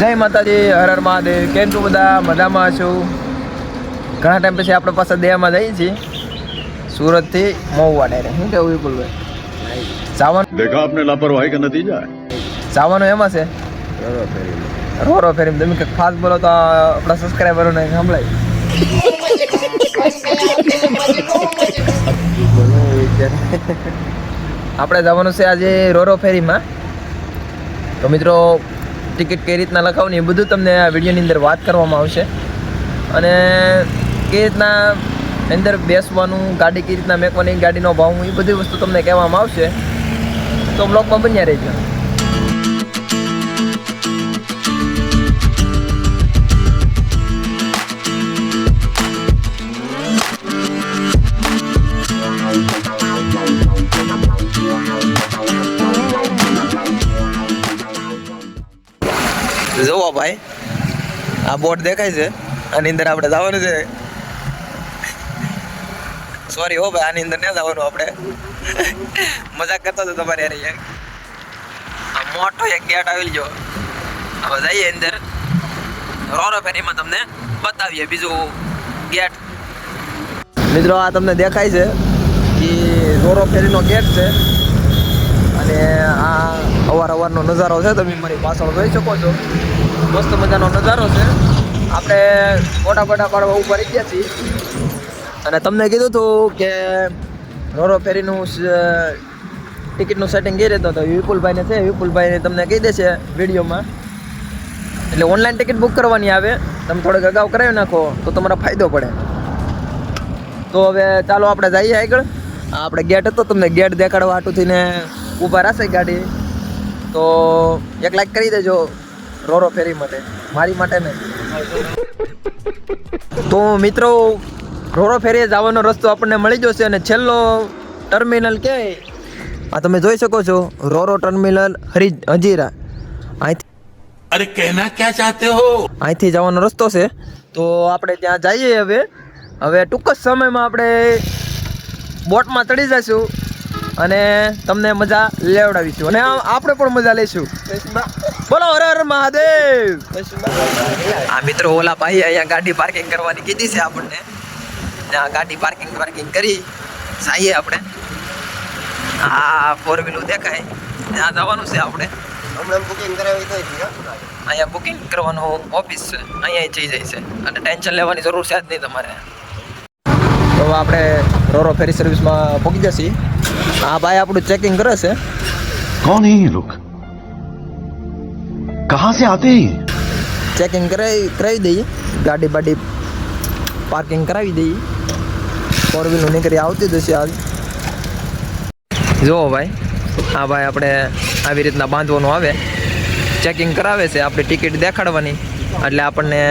જય માતાજી હર હર મહાદેવ કેમ છું બધા? મજામાં છું. ઘણા ટાઈમ પછી આપણે પાસે દેહમાં જઈએ છીએ. સુરતથી મહુવા ડાયરેક્ટ શું કેવું વિપુલભાઈ જવાનું દેખા આપને લાપરવાહી કે નથી જાય? જવાનું એમાં છે રોરો ફેરી તમે કંઈક ખાસ બોલો તો આપણા સબસ્ક્રાઈબરોને સાંભળાય. આપણે જવાનું છે આજે રોરો ફેરીમાં. તો મિત્રો ટિકિટ કઈ રીતના લખાવવાની એ બધું તમને આ વિડીયોની અંદર વાત કરવામાં આવશે. અને કઈ રીતના અંદર બેસવાનું, ગાડી કઈ રીતના મેકવાની, ગાડીનો ભાવ, એ બધી વસ્તુ તમને કહેવામાં આવશે. તો બ્લોગમાં બન્યા રહેજો. આ બોટ દેખાય છે. આની અંદર આપણે જવાનું છે. સોરી હો ભાઈ, આની અંદર નહીં જવાનું આપણે. મજાક કરતો હતો તમારે યાર આ મોટો એક ગેટ આવી જો. હવે જઈએ અંદર. રોરો ફેરીમાં તમને બતાવીએ બીજું ગેટ. મિત્રો, આ તમને દેખાય છે કે રોરો ફેરીનો ગેટ છે. અને આ અવાર અવારનો નજારો છે. તમે મારી પાછળ જોઈ શકો છો. મસ્ત મજાનો નજારો છે. આપણે મોટા ફોટા પાડવા ઉપર ગયા છીએ. અને તમને કીધું હતું કે રોરો ફેરીનું ટિકિટનું સેટિંગ કરી રહેતો તો વિપુલભાઈને છે, વિપુલભાઈને તમને કહી દેશે વિડીયોમાં. એટલે ઓનલાઈન ટિકિટ બુક કરવાની આવે. તમે થોડોક અગાઉ કરાવી નાખો, તો તમારો ફાયદો પડે. તો હવે ચાલો આપણે જઈએ આગળ. આપણે ગેટ હતો, તમને ગેટ દેખાડવા હાટુથી ને ઊભા રહેશે ગાડી. તો એક લાઈક કરી દેજો રોરો ફેરી માટે. મારી માટે નહીં. તો મિત્રો રોરો ફેરીએ જવાનો રસ્તો આપણને મળી જશે અને છેલ્લો ટર્મિનલ કે આ તમે જોઈ શકો છો રોરો ટર્મિનલ હરી હજીરા. અહીંથી અરે કહેના ક્યાં ચાહતે હો? અહીંથી જવાનો રસ્તો છે. તો આપણે ત્યાં જઈએ હવે. હવે ટૂંક જ સમયમાં આપણે બોટમાં ચડી જઈશું. અને તમને મજા લેવડાવીશું. અને આપણે પણ મજા લઈશું. બોલો હર હર મહાદેવ. આ મિત્રો ઓલા ભાઈ અહીંયા ગાડી પાર્કિંગ કરવાની કીધી છે આપણને. ત્યાં ગાડી પાર્કિંગ પાર્કિંગ કરી જઈએ આપણે. આ ફોર વ્હીલર દેખાય. ત્યાં જવાનું છે આપણે. અહીંયા બુકિંગ કરવાનું ઓફિસ છે. અહીંયા જઈ જાય છે. અને ટેન્શન લેવાની જરૂર છે જ નહીં તમારે. તો આપણે રોરો ફેરી સર્વિસમાં પહોંચી જશે. આ ભાઈ આપણું ચેકિંગ કરે છે कौन है ये लोग कहाँ से आते हैं ये? ચેકિંગ કરાવી કરાવી દઈએ ગાડી બાડી પાર્કિંગ કરાવી દઈએ ફોર વ્હીલનું નીકળી આવતી જ હશે આજ જુઓ ભાઈ આ ભાઈ આપણે આવી રીતના બાંધવાનું આવે ચેકિંગ કરાવે છે આપણી ટિકિટ દેખાડવાની એટલે આપણને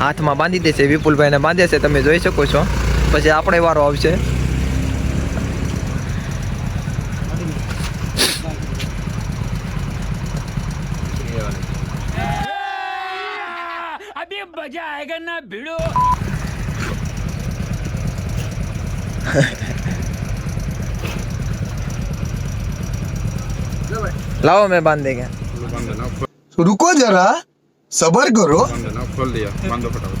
હાથમાં બાંધી દેશે વિપુલભાઈને બાંધે છે તમે જોઈ શકો છો પછી આપણે વારો આવશે मजा आएगा ना भिड़ो લાવો મેં બાંધ દેંગે रुको जरा सबर करो खोल दिया बंद दो फटाफट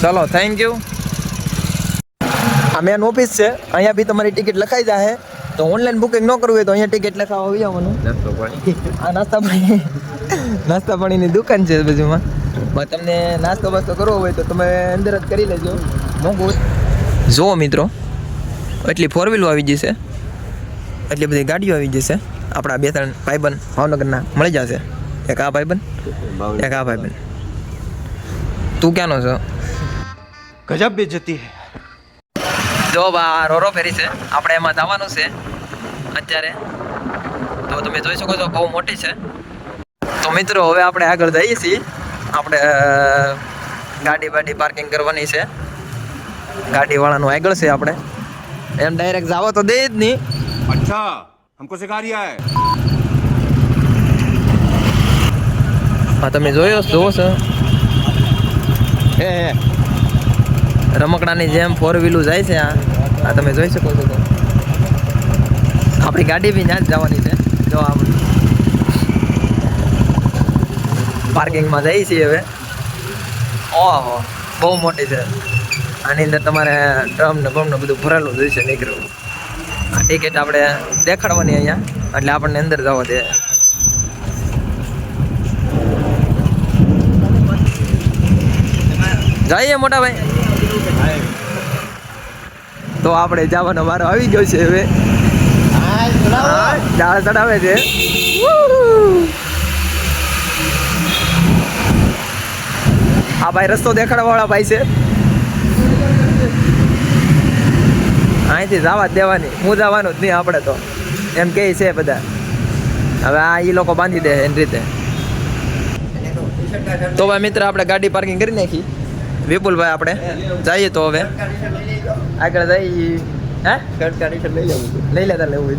ચલો થેન્ક યુ આ મેન ઓફિસ છે અહીંયા બી તમારી ટિકિટ લખાઈ જાય તો ઓનલાઈન બુકિંગ ન કરવું હોય તો અહીંયા ટિકિટ લખાવા આવી જવાનું નાસ્તો પાણી. આ નાસ્તા પાણી નાસ્તા પાણીની દુકાન છે બાજુમાં. પણ તમને નાસ્તો બાસ્તો કરવો હોય તો તમે અંદર જ કરી લેજો. મોંઘું જુઓ મિત્રો એટલી ફોર વ્હીલો આવી જશે. એટલી બધી ગાડીઓ આવી જશે. આપણા બે ત્રણ ભાઈબંધ ભાવનગરના મળી જશે. એક આ ભાઈબંધ એક આ ભાઈબંધ. તું ક્યાંનો છો? ગજબ બેજતી હૈ. જોબ આ રોરો ફેરી છે. આપણે એમાં જવાનું છે અત્યારે. તો તમે જોઈ શકો છો બહુ મોટી છે. તો મિત્રો હવે આપણે આગળ જઈએ છીએ. આપણે ગાડી બાડી પાર્કિંગ કરવાની છે. ગાડીવાળાનું આગળ છે આપણે. એમ ડાયરેક્ટ જાવો તો દે જ નહીં અચ્છા હમકો સિખા રહ્યા હે હા તમે જોયો જોવો છો. હે હે. રમકડાની જેમ ફોર વ્હીલું જાય છે આ. તમે જોઈ શકો છો તો. આપણી ગાડી બી ત્યાં જ જવાની છે. જો આપણે પાર્કિંગમાં જઈએ છીએ હવે. ઓહો, બહુ મોટી છે. આની અંદર તમારે ડ્રમ ને બમ ને બધું ભરેલું જોઈશે નીકળ્યું. આ ટિકિટ આપણે દેખાડવાની અહીંયા. એટલે આપણને અંદર જવા દે. જઈએ મોટા ભાઈ. તો આપણે જવાનો વારો આવી ગયો છે હવે. હા, ચડાવે. છે. આ ભાઈ રસ્તો દેખાડવા વાળા ભાઈ છે. અહીંથી જવા જ દેવાની. હું જવાનું જ નહીં આપણે તો. એમ કે છે બધા. હવે આ એ લોકો બાંધી દે એની રીતે. તો ભાઈ મિત્ર આપણે ગાડી પાર્કિંગ કરી નાખી. વિપુલભાઈ આપણે જઈએ તો હવે. આગળ જઈ, હે? લઈ લેતા લેવું.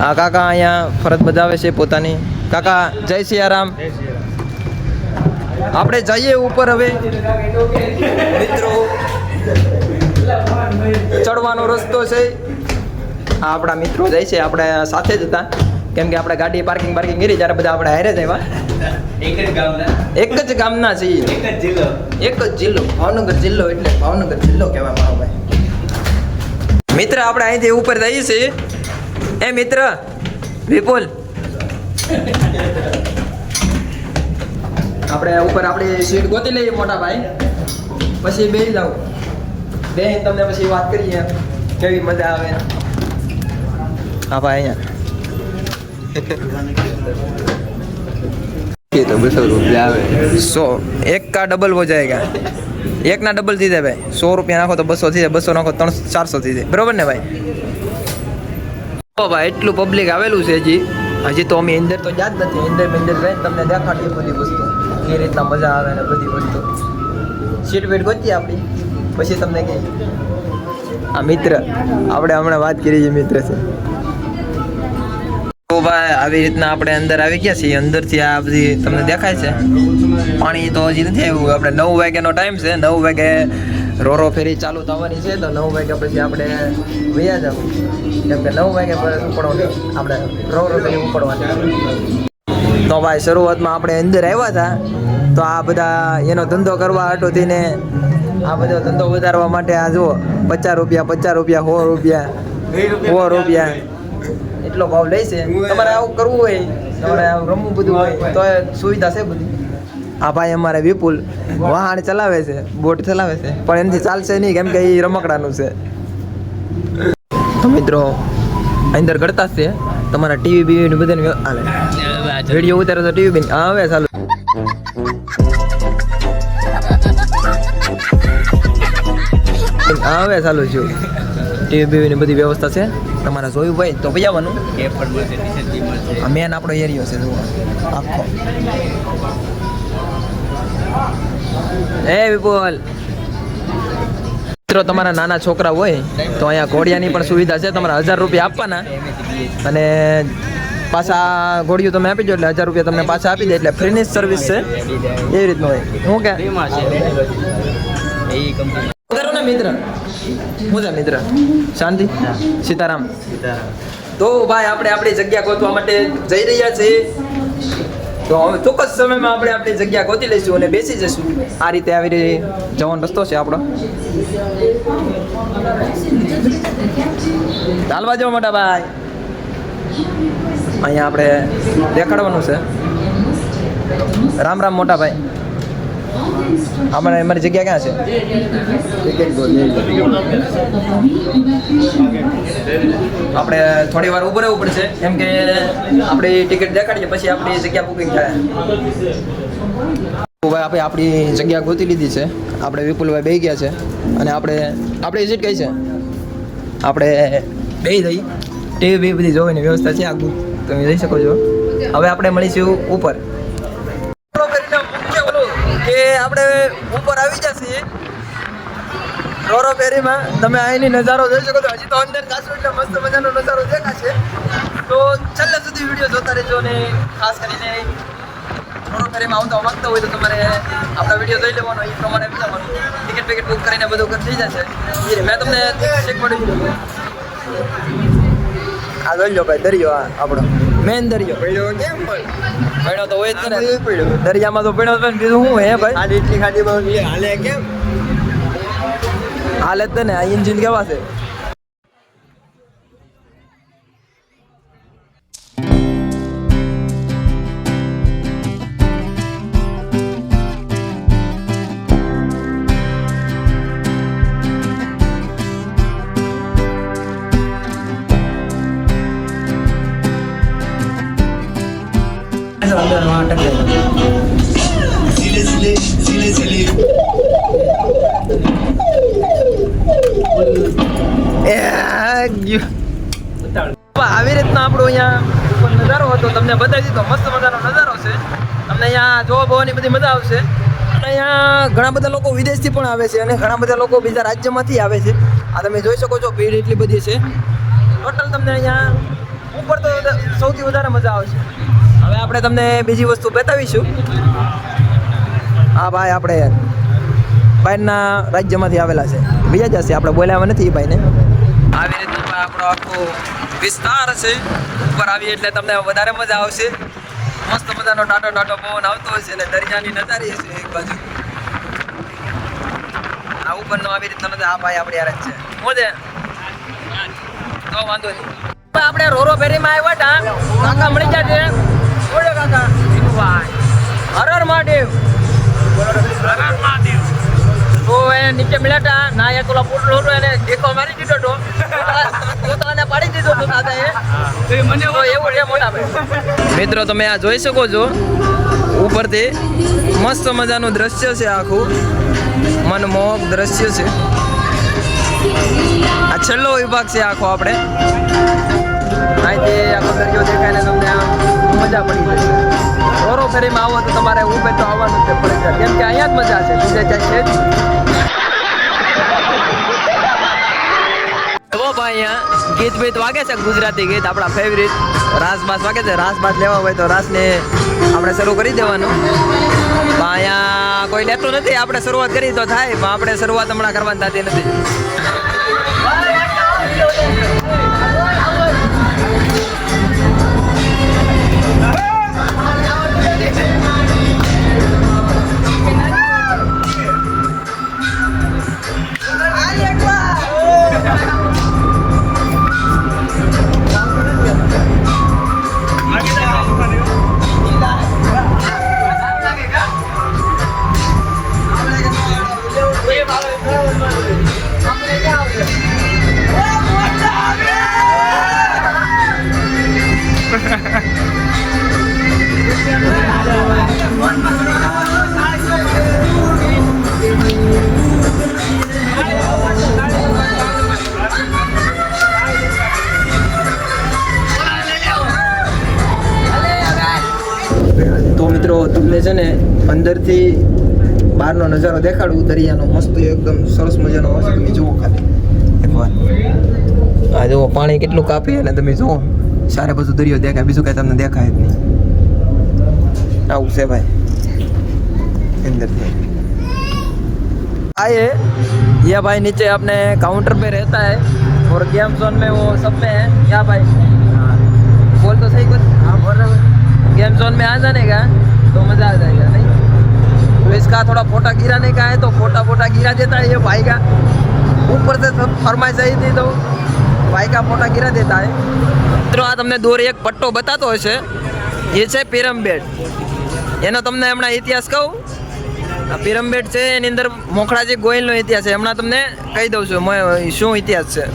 આ કાકા અહીંયા ફરજ બજાવે છે પોતાની. કાકા, જય સિયારામ. આપણે જઈએ ઉપર હવે. મિત્રો, ચડવાનો રસ્તો છે. આપણા મિત્રો જાય છે, આપણે સાથે જ હતા. કેમ કે આપણે ગાડી પાર્કિંગ પાર્કિંગ કરી ત્યારે બધા આપણે હારે જ આવ્યા. એક જ ગામના? છીએ. એક જ જિલ્લો? ભાવનગર જિલ્લો એટલે ભાવનગર જિલ્લો કહેવાય મારો ભાઈ. મિત્ર આપણે અહીંથી ઉપર જઈએ છીએ. એ મિત્ર વિપુલ. આપણે ઉપર આપણી સીટ ગોતી લઈએ મોટા ભાઈ. પછી બે જાવ બે તમને પછી વાત કરીએ. કેવી મજા આવે. હા ભાઈ અહીંયા. तो बसो रुपया आवे સો એક કા ડબલ હો જાયગા એક ના ડબલ થઈ જાય ભાઈ સો રૂપિયા નાખો તો બસો થઈ જાય બસો નાખો ત્રણસો ચારસો થઈ જાય બરોબર ને ભાઈ ઓ ભાઈ એટલું પબ્લિક આવેલું છે હજી હજી તો અમે અંદર તો જ જ નથી અંદર અંદર રહીને તમને દેખાડીએ બધી વસ્તુ એ રીતના મજા આવે ને બધી વસ્તુ સીટ વેટ ગોતીએ આપણી પછી તમને કે આ મિત્ર આપણે હમણાં વાત કરી છે મિત્ર છે તો ભાઈ આવી રીતના આપણે અંદર આવી ગયા છીએ. અંદરથી આ બધી તમને દેખાય છે. પાણી તો હજી નથી આવ્યું. આપણે નવ વાગ્યાનો ટાઈમ છે. નવ વાગે રોરો ફેરી ચાલુ થવાની છે. તો નવ વાગ્યા પછી આપણે વૈયા જવું કેમ કે નવ વાગ્યા પર ઉપડવાની. આપણે રોરો ફેરી ઉપડવાની. તો ભાઈ શરૂઆતમાં આપણે અંદર આવ્યા હતા. તો આ બધા એનો ધંધો કરવા હતો તેને આ બધો ધંધો વધારવા માટે આ જુઓ પચાસ રૂપિયા પચાસ રૂપિયા સો રૂપિયા સો રૂપિયા. એટલો ભાવ લે છે. તમારે આવું કરવું હોય, તમારે આવું રમવું બધું હોય, તો સુવિધા છે બધી. આ ભાઈ અમારે વિપુલ વાહન ચલાવે છે, બોટ ચલાવે છે, પણ એનાથી ચાલશે નહીં, કેમ કે એ રમકડાનું છે. તો મિત્રો, અંદર કરતા છે. તમારા ટીવી બીવી ને બધાને હાલે વીડિયો ઉતારે તો ટીવી બી આવે ચાલુ. હવે ચાલુ છું ટીવી બીવી ની બધી વ્યવસ્થા છે. તમારે જોયું હોય તો ભાઈ આવવાનું. મેન આપણો એરિયો છે જુઓ. આખો. એ વિપુલ. મિત્રો તમારા નાના છોકરા હોય તો અહીંયા ઘોડિયાની પણ સુવિધા છે. તમારે હજાર રૂપિયા આપવાના. અને પાછા ઘોડિયું તમે આપી દો એટલે હજાર રૂપિયા તમને પાછા આપી દે. એટલે ફ્રીની સર્વિસ છે. એવી રીતનું હોય. શું કે? મિત્ર. હું છે મિત્ર? શાંતિ? સીતારામ. તો ભાઈ, આપણે આપણી જગ્યા ગોતવા માટે જઈ રહ્યા છીએ. તો હવે ચોક્કસ સમયમાં આપણે આપણી જગ્યા ગોતી લઈશું અને બેસી જઈશું. આ રીતે આવી રીતે જવાનો રસ્તો છે આપણો. ચાલવા જવા મોટા ભાઈ. અહીંયા આપણે દેખાડવાનું છે. રામ રામ મોટા ભાઈ. આપણે અમારી જગ્યા ક્યાં છે? આપણે થોડી વાર ઊભું રહેવું પડશે. કેમ કે આપણી ટિકિટ દેખાડીએ પછી આપણી જગ્યા બુકિંગ થાય. ભાઈ આપણે આપણી જગ્યા ગોતી લીધી છે. આપણે વિપુલભાઈ બેસી ગયા છે. અને આપણે, આપણી સીટ કઈ છે? આપણે બે થઈ ટીવી બી બધી જોવાની વ્યવસ્થા છે આગું. તમે જઈ શકો છો. હવે આપણે મળીશું ઉપર. આપણે ઉપર આવી જશે રોરો ફેરીમાં તમે અહીંની નજારો જોઈ શકો છો. હજી તો અંદર જાશો એટલે મસ્ત મજાનો નજારો દેખાશે. તો છેલ્લે સુધી વીડિયો જોતા રહેજો ને ખાસ કરીને રોરો ફેરીમાં આવતા માંગતા હોય તો તમારે આપણા વીડિયો જોઈ લેવાનો, એ પ્રમાણે વિચારવાનું ટિકિટ ટિકિટ બુક કરીને બધું થઈ જશે. મેં તમને ચેક દીધું આ લો ભાઈ દરિયો આ આપણો. મેન દરિયો. પડ્યો તો હોય જ ને દરિયામાં તો પડ્યો ને બીજું શું હે ભાઈ? આડી એટલી ખાડીમાં હાલે કેમ? હાલે જ ને આ ઇન્જિન કેવા છે? ગયું. પણ આવી રીતના આપણો અહીંયા ઉપર નજારો હતો? તમને બતાવી દીધો. મસ્ત મજાનો નજારો છે. તમને અહીંયા જોવા બોવાની બધી મજા આવશે. અને અહીંયા ઘણા બધા લોકો વિદેશથી પણ આવે છે અને ઘણા બધા લોકો બીજા રાજ્યમાંથી આવે છે. આ તમે જોઈ શકો છો, ભીડ એટલી બધી છે. ટોટલ તમને અહીંયા ઉપર તો સૌથી વધારે મજા આવશે હવે આપણે તમને બીજી વસ્તુ બતાવીશું. હા ભાઈ, આપણે બહારના રાજ્યમાંથી આવેલા છે. બીજા જ હશે, આપણે બોલ્યા નથી એ ભાઈને. આવી રીતના આપણો આખો વિસ્તાર છે. ઉપર આવી એટલે તમને વધારે મજા આવશે. મસ્ત મજાનો ટાટો ટાટો પવન આવતો હશે અને દરિયાની નજારી હશે એક બાજુ. આ ઉપરનો આવી રીતનો નજારો, આ ભાઈ આપણે યાર જ છે. મોજે તો વાંધો નહીં. ફેરીમાં આવ્યા હતા કાકા મળી ગયા બોલો કાકા. ભાઈ હર હરર મહાદેવ. તો એ નીચે મળ્યા ના, એ પેલા પોટલો હતો, એને દેખો મારી દીધો હતો. પોતાને પાડી દીધો હતો દાદા મને એવું છે મોટા મિત્રો, તમે આ જોઈ શકો છો. ઉપરથી મસ્ત મજાનું દ્રશ્ય છે આખું. મનમોહક દ્રશ્ય છે. આ છેલ્લો વિભાગ છે આખો આપણે. અહીંથી આખો દરિયો દેખાય ને તમને આમ મજા પડી જશે. ઓરો ફેરીમાં આવો તો તમારે ઉભે તો આવવાનું જ પડે છે. કેમ કે અહીંયા જ મજા છે. બીજે ક્યાંય છે જ ગીત બીત વાગે છે ગુજરાતી ગીત, આપણા ફેવરિટ રાસબાસ વાગે છે. રાસબાસ લેવા હોય તો રાસને આપણે શરૂ કરી દેવાનું. અહીંયા કોઈ લેતું નથી. આપણે શરૂઆત કરી તો થાય, પણ આપણે શરૂઆત હમણાં કરવાની થતી નથી. અંદરથી બહારનો નજારો દેખાડું દરિયાનો મસ્ત એકદમ સરસ મજાનો હશે તમે જુઓ ખાલી એકવાર આ જુઓ પાણી કેટલું કાપી અને તમે જુઓ સારે બધું દરિયો દેખાય બીજું કાંઈ તમને દેખાય જ નહીં આવું છે ભાઈ અંદરથી आए ये भाई नीचे अपने काउंटर पे रहता है और गेम जोन में वो सब में है क्या भाई बोल तो सही कुछ हाँ बोल रहे गेम जोन में आ जाने का तो मज़ा आ जाएगा नहीं तो इसका थोड़ा फोटा गिराने का है तो फोटा फोटा गिरा देता है ये भाई का ऊपर से सब फरमाइश आई थी तो भाई का फोटा गिरा देता है મિત્રો આ તમને દોર એક પટ્ટો બતાતો હશે એ છે પિરમબેડ એનો તમને હમણાં ઇતિહાસ કહું આ પિરમબેટ છે એની અંદર મોખડાજી ગોયલનો ઇતિહાસ છે હમણાં તમને કહી દઉં છું મ- શું ઇતિહાસ છે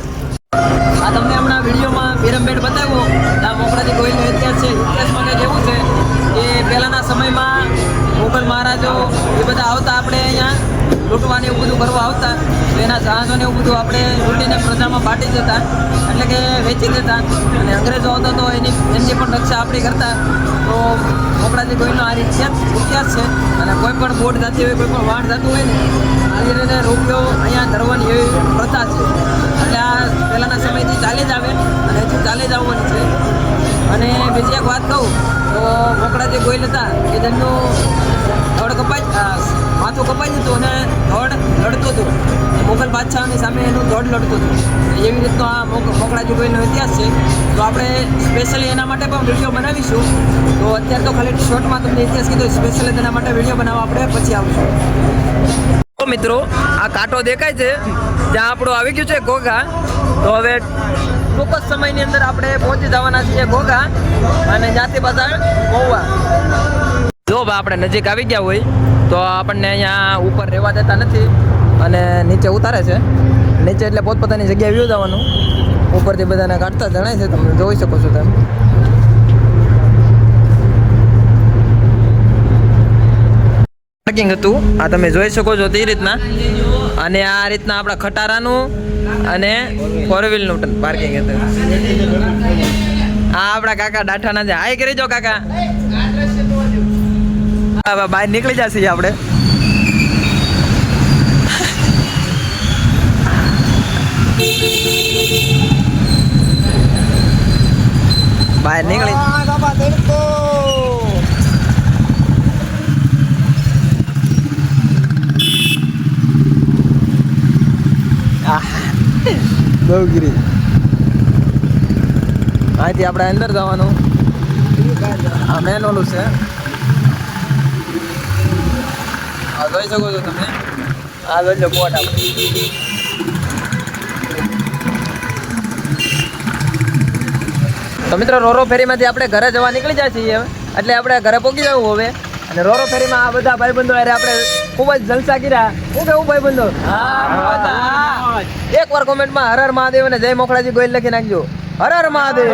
આ તમને હમણાં વિડીયોમાં પિરમબેટ બતાવ્યો આ મોખડાજી ગોયલનો મુગલ મહારાજો, એ બધા આવતા આપણે અહીંયા લૂંટવાને એવું બધું કરવા આવતા. તો એના જહાજોને એવું બધું આપણે લૂંટીને પ્રજામાં બાટી દેતા. એટલે કે વેચી દેતા. અને અંગ્રેજો આવતા તો એની, એમની પણ રક્ષા આપણી કરતા. તો મોકળાજી કોઈનો આ રીત છે, ઇતિહાસ છે. અને કોઈ પણ બોટ જતી હોય, કોઈ પણ વાણ જતું હોય ને આ રીતે રૂપિયો અહીંયા ધરવાની એવી પ્રથા છે. એટલે આ પહેલાંના સમયથી ચાલી જ આવે અને હજુ ચાલી જ આવવાની છે. અને બીજી એક વાત કહું, તો મોકળાજી ગોયલ હતા કે ધડ કપાઈ માથું કપાઈ જતું અને ધડ લડતું હતો. મોગલ બાદશાહની સામે એનું ધડ લડતું હતો. એવી રીતનો આ મોકળા ગોયલનો ઇતિહાસ છે. તો આપણે સ્પેશિયલી એના માટે પણ વીડિયો બનાવીશું. તો અત્યારે તો ખાલી શોર્ટમાં તમને ઇતિહાસ કીધો સ્પેશિયલી તેના માટે વીડિયો બનાવવા આપણે પછી આવશું. મિત્રો, આ કાંટો દેખાય છે. ત્યાં આપણો આવી ગયું છે ઘોઘા. તો હવે ટૂંક જ સમયની અંદર આપણે પહોંચી જવાના છીએ ઘોઘા. અને ત્યાંથી બધા મહુવા જો આપણે નજીક આવી ગયા હોય, તો આપણને અહીંયા ઉપર રહેવા દેતા નથી અને નીચે ઉતારે છે. નીચે એટલે પોતપોતાની જગ્યાએ વ્યૂ જવાનું. ઉપરથી બધાને કાઢતા જણાય છે, તમે જોઈ શકો છો તમે. પાર્કિંગ હતું, આ તમે જોઈ શકો છો તે રીતના. અને આ રીતના આપણા ખટારાનું અને ફોર વ્હીલનું પાર્કિંગ હતું. આ આપણા કાકા ડાઠાના છે. હાય કરી જો કાકા. હવે બહાર નીકળી જશે આપણે. બહાર નીકળી. દેવગીરી અહીંથી આપણે અંદર જવાનું. આ મેન ઓલું છે. આ જોઈ શકો છો તમે? આ જોઈ લો બોટ આપણે તો મિત્રો રોરો ફેરીમાંથી આપણે ઘરે જવા નીકળી જાય છીએ હવે. એટલે આપણે ઘરે પહોંચી જવું હવે. અને રોરો ફેરીમાં આ બધા ભાઈબંધો અરે આપણે ખૂબ જ જલસા કર્યા. શું કેવું ભાઈબંધો? એક વાર કોમેન્ટમાં હર હર મહાદેવ અને જય મોખળાજી ગોયલ લખી નાખજો. હર હર મહાદેવ.